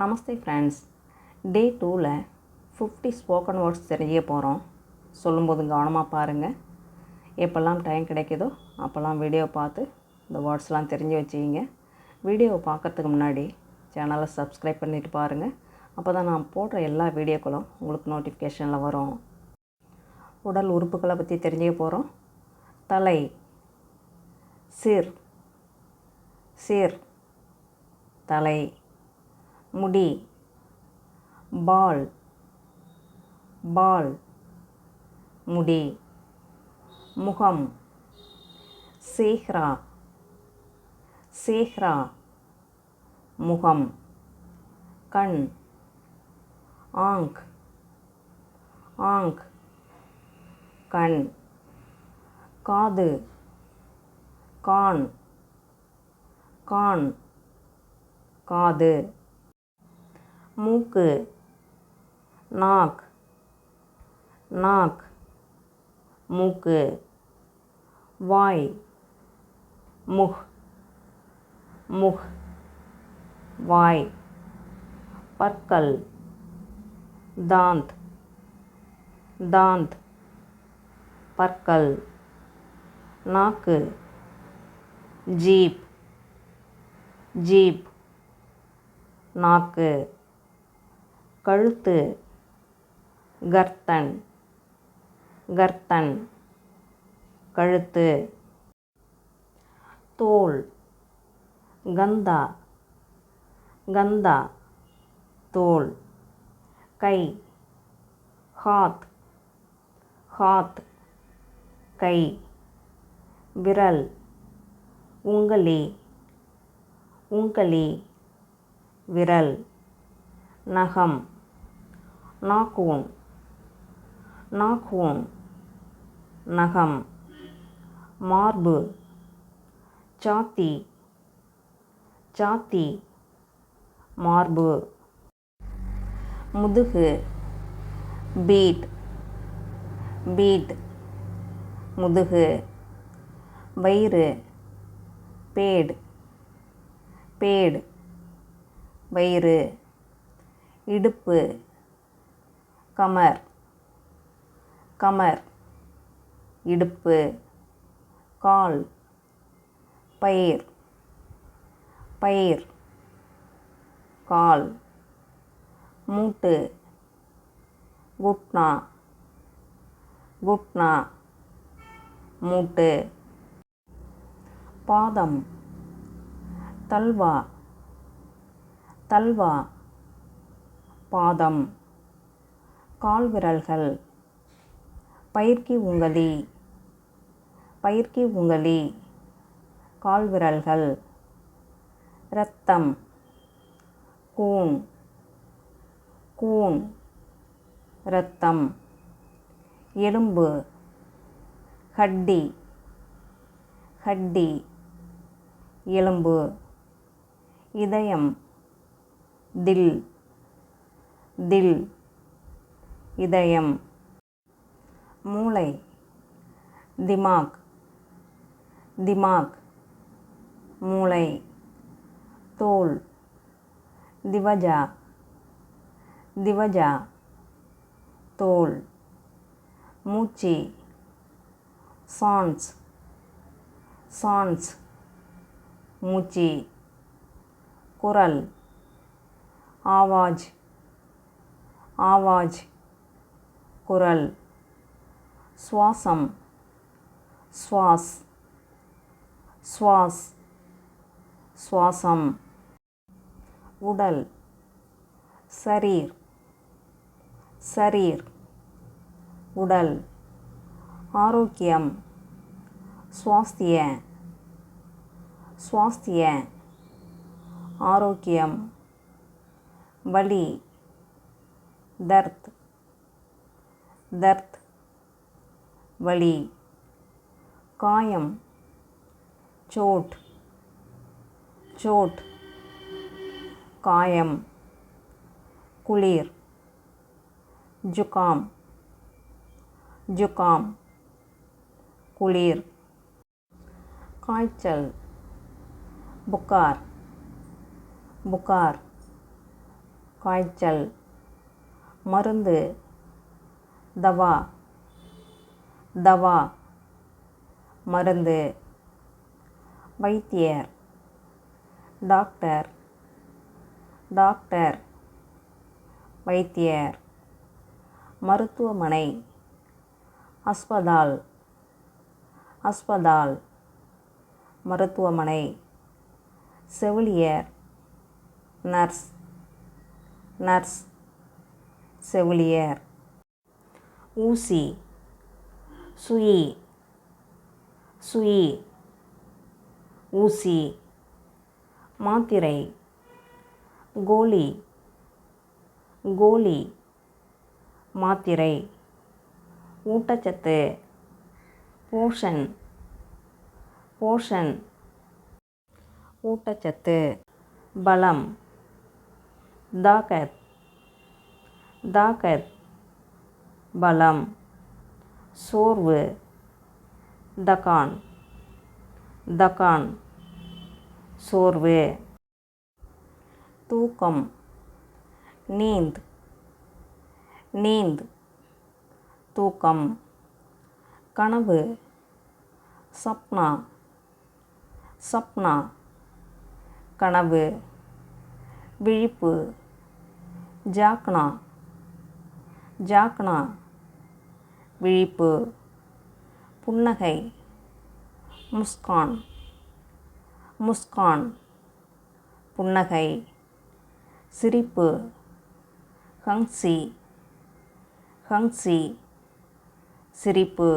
நமஸ்தே friends டே டூவில் fifty spoken words தெரிய போகிறோம் சொல்லும்போது கவனமாக பாருங்கள் எப்போல்லாம் டைம் கிடைக்குதோ அப்போல்லாம் வீடியோ பார்த்து இந்த வேர்ட்ஸ்லாம் தெரிஞ்சு வச்சுக்கிங்க. வீடியோவை பார்க்கறதுக்கு முன்னாடி சேனலை சப்ஸ்கிரைப் பண்ணிட்டு பாருங்கள் அப்போ தான் நான் போடுற எல்லா வீடியோக்களும் உங்களுக்கு நோட்டிஃபிகேஷனில் வரும். உடல் உறுப்புகளை பற்றி தெரிஞ்சுக்க போகிறோம் தலை சிர் சிர் தலை முடி. பால். பால். முடி. முகம். சேஹ்ரா. சேஹ்ரா. முகம். கண். ஆங்க். ஆங்க். கண். காது. கான். கான். காது. மூக்கு நாக் நாக் மூக்கு வாய் முஹ் முஹ் வாய் பற்கள் தாந்த் தாந்த் பற்கள் நாக்கு ஜீப் ஜீப் நாக்கு. கழுத்து கர்த்தன் கர்த்தன் கழுத்து தோல் கந்தா கந்தா தோல் கை ஹாத் ஹாத் கை விரல் உங்களி உங்களி விரல் நகம். நாக்கூன் நாக்கூன் நகம். மார்பு. சாத்தி. சாத்தி. மார்பு. முதுகு. பீட். பீட். முதுகு. வயிறு. பேடு. பேடு. வயிறு. இடுப்பு. கமர். கமர். இடுப்பு. கால். பயிர். பயிர். கால். மூட்டு. குட்னா. குட்னா. மூட்டு. பாதம். தல்வா. தல்வா. பாதம். கால்விரல்கள். பயிர்க்கி உங்களி பயிர்க்கி உங்களி கால்விரல்கள். இரத்தம். கூன். கூன். இரத்தம். எலும்பு. ஹட்டி ஹட்டி எலும்பு. இதயம். தில். தில். இதயம். மூளை. திமாக். திமாக். மூளை. தோல். திவஜா. திவஜா. தோல். மூச்சு. சான்ஸ். சான்ஸ். மூச்சு. குரல். ஆவாஜ். ஆவாஜ். குரல். சுவாசம். சுவாஸ். சுவாஸ். சுவாசம். உடல். சரீர். சரீர். உடல். ஆரோக்கியம். சுவாஸ்திய. சுவாஸ்திய. ஆரோக்கியம். வலி. தர்த். தர்த் வலி காயம் சோட் சோட் காயம் குளிர் ஜுகாம் ஜுகாம் குளிர் காய்ச்சல் புகார் புகார் காய்ச்சல் மருந்து தவா தவா மருந்து வைத்தியர் டாக்டர் டாக்டர் வைத்தியர் மருத்துவமனை அஸ்பதால் அஸ்பதால் மருத்துவமனை செவிலியர் நர்ஸ் நர்ஸ் செவிலியர். ஊசி. சுயி. சுயி. ஊசி. மாத்திரை. கோலி. கோலி. மாத்திரை. ஊட்டச்சத்து. போஷன். போஷன். ஊட்டச்சத்து. பலம். தாக்கத். தாக்கத். பலம் சோர்வு தகான் தகான் சோர்வு. தூக்கம் நீந்த் நீந்த். தூக்கம் கனவு சப்னா சப்னா. கனவு விழிப்பு ஜாக்னா ஜாக்னா. விழிப்பு புன்னகை முஸ்கான் முஸ்கான் புன்னகை சிரிப்பு ஹங்சி ஹங்சி சிரிப்பு.